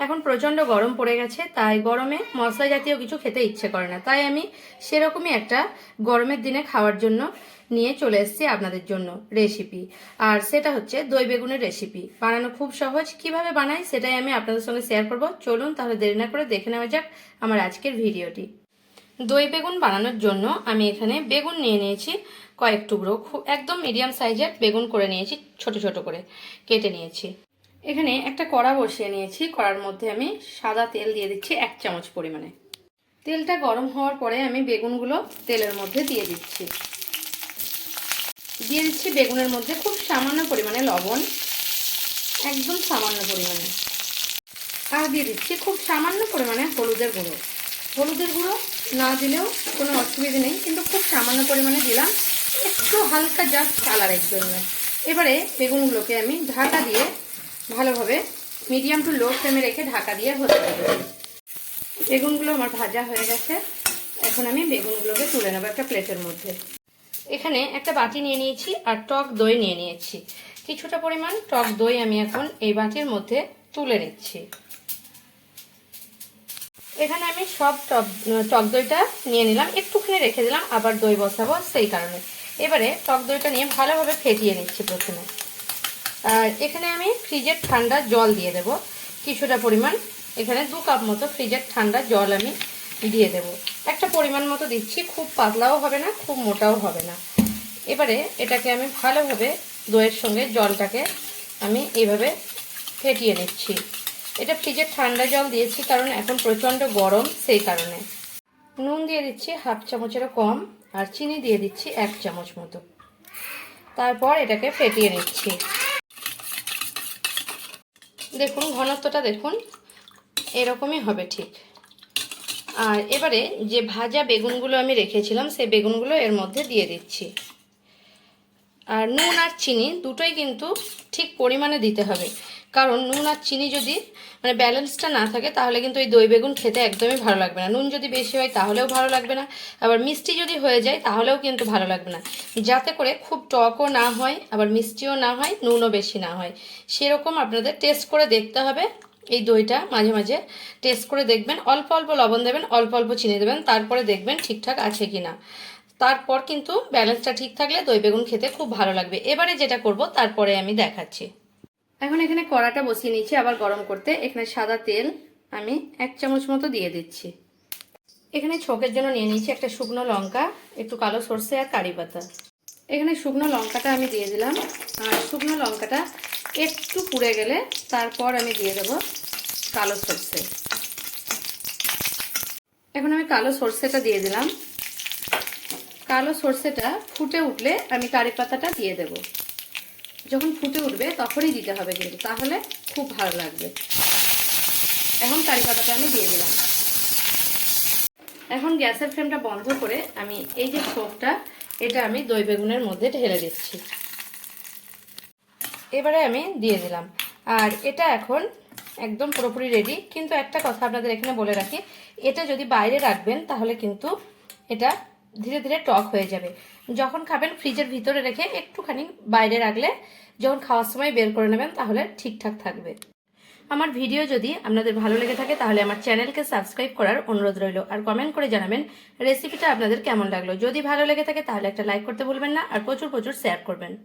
এখন প্রচণ্ড গরম পড়ে গেছে, তাই গরমে মশলা জাতীয় কিছু খেতে ইচ্ছে করে না। তাই আমি সেরকমই একটা গরমের দিনে খাওয়ার জন্য নিয়ে চলে এসেছি আপনাদের জন্য রেসিপি আর সেটা হচ্ছে দই বেগুনের রেসিপি বানানো খুব সহজ। কীভাবে বানাই সেটাই আমি আপনাদের সঙ্গে শেয়ার করব। চলুন তাহলে দেরি না করে দেখে নেওয়া যাক আমার আজকের ভিডিওটি দই বেগুন বানানোর জন্য আমি এখানে বেগুন নিয়ে নিয়েছি কয়েক টুকরো। খুব একদম মিডিয়াম সাইজের বেগুন করে নিয়েছি, ছোট ছোট করে কেটে নিয়েছি। এখানে একটা কড়া বসিয়ে নিয়েছি। কড়ার মধ্যে আমি সাদা তেল দিয়ে দিচ্ছি এক চামচ পরিমাণে। তেলটা গরম হওয়ার পরে আমি বেগুনগুলো তেলের মধ্যে দিয়ে দিচ্ছি। দিয়ে দিচ্ছি বেগুনের মধ্যে খুব সামান্য পরিমাণে লবণ, একদম সামান্য পরিমাণে। আর দিয়ে দিচ্ছি খুব সামান্য পরিমাণে হলুদের গুঁড়ো। হলুদের গুঁড়ো না দিলেও কোনো অসুবিধে নেই, কিন্তু খুব সামান্য পরিমাণে দিলাম। একটু হালকা জাস্ট কালারের জন্য। এবারে বেগুনগুলোকে আমি ঢাকা দিয়ে ভালোভাবে মিডিয়াম টু লো ফ্লেমে রেখে ঢাকা দিয়ে হতে দেবো বেগুনগুলো আমার ভাজা হয়ে গেছে। এখন আমি বেগুনগুলোকে তুলে নেব একটা প্লেটের মধ্যে। এখানে একটা বাটি নিয়ে নিয়েছি আর টক দই নিয়ে নিয়েছি। কিছুটা পরিমাণ টক দই আমি এখন এই বাটির মধ্যে তুলে নিচ্ছি। এখানে আমি সব টক টক দইটা নিয়ে নিলাম। একটুখানি রেখে দিলাম, আবার দই বসাবো সেই কারণে। এবারে টক দইটা নিয়ে ভালোভাবে ফেটিয়ে নিচ্ছি প্রথমে। আর এখানে আমি ফ্রিজের ঠান্ডা জল দিয়ে দেব। কিছুটা পরিমাণ। এখানে দু কাপ মতো ফ্রিজের ঠান্ডা জল আমি দিয়ে দেব। একটা পরিমাণ মতো দিচ্ছি। খুব পাতলাও হবে না, খুব মোটাও হবে না। এবারে এটাকে আমি ভালোভাবে দইয়ের সঙ্গে জলটাকে আমি এইভাবে ফেটিয়ে নিচ্ছি। এটা ফ্রিজের ঠান্ডা জল দিয়েছি কারণ এখন প্রচণ্ড গরম সেই কারণে। নুন দিয়ে দিচ্ছি হাফ চামচেরও কম আর চিনি দিয়ে দিচ্ছি এক চামচ মতো। তারপর এটাকে ফেটিয়ে নিচ্ছি। দেখুন, ঘনত্বটা দেখুন, এরকমই হবে ঠিক। আর এবারে যে ভাজা বেগুনগুলো আমি রেখেছিলাম, সেই বেগুনগুলো এর মধ্যে দিয়ে দিচ্ছি। আর নুন আর চিনি দুটোই কিন্তু ঠিক পরিমাণে দিতে হবে। কারণ নুন আর চিনি যদি মানে ব্যালেন্সটা না থাকে, তাহলে কিন্তু এই দই বেগুন খেতে একদমই ভালো লাগবে না। নুন যদি বেশি হয়, তাহলেও ভালো লাগবে না। আবার মিষ্টি যদি হয়ে যায়, তাহলেও কিন্তু ভালো লাগবে না। যাতে করে খুব টকও না হয়, আবার মিষ্টিও না হয়, নুনও বেশি না হয়। সেরকম আপনাদের টেস্ট করে দেখতে হবে। এই দইটা মাঝে মাঝে টেস্ট করে দেখবেন। অল্প অল্প লবণ দেবেন, অল্প অল্প চিনি দেবেন, তারপরে দেখবেন ঠিকঠাক আছে কি না তারপর কিন্তু ব্যালেন্সটা ঠিক থাকলে দই বেগুন খেতে খুব ভালো লাগবে। এবারে যেটা করব, তারপরে আমি দেখাচ্ছি। এখন এখানে কড়াটা বসিয়ে নিচ্ছি, আবার গরম করতে। এখানে সাদা তেল আমি এক চামচ মতো দিয়ে দিচ্ছি। এখানে ছোকের জন্য নিয়ে নিচ্ছি একটা শুকনো লঙ্কা, একটু কালো সর্ষে আর কারি পাতা। এখানে শুকনো লঙ্কাটা আমি দিয়ে দিলাম। আর শুকনো লঙ্কাটা একটু পুড়ে গেলে তারপর আমি দিয়ে দেব কালো সর্ষে। এখন আমি কালো সর্ষেটা দিয়ে দিলাম। কালো সর্ষেটা ফুটে উঠলে আমি কারি পাতাটা দিয়ে দেব। যখন ফুটে উঠবে, তখনই দিতে হবে কিন্তু। তাহলে খুব ভালো লাগবে। এখন কারি পাতাটা আমি দিয়ে দিলাম। এখন গ্যাসের ফ্লেমটা বন্ধ করে আমি এই যে ছোপটা এটা আমি দই বেগুনের মধ্যে ঢেলে দিচ্ছি। এবারে আমি দিয়ে দিলাম। আর এটা এখন একদম পুরোপুরি রেডি কিন্তু একটা কথা আপনাদের এখানে বলে রাখি, এটা যদি বাইরে রাখবেন, তাহলে কিন্তু এটা ধীরে ধীরে টক হয়ে যাবে। যখন খাবেন, ফ্রিজের ভিতরে রেখে একটুখানি বাইরে রাখলে, যখন খাওয়ার সময় বের করে নেবেন, তাহলে ঠিকঠাক থাকবে। আমার ভিডিও যদি আপনাদের ভালো লেগে থাকে, তাহলে আমার চ্যানেলকে সাবস্ক্রাইব করার অনুরোধ রইল। আর কমেন্ট করে জানাবেন, রেসিপিটা আপনাদের কেমন লাগল। যদি ভালো লেগে থাকে, তাহলে একটা লাইক করতে ভুলবেন না, আর প্রচুর প্রচুর শেয়ার করবেন।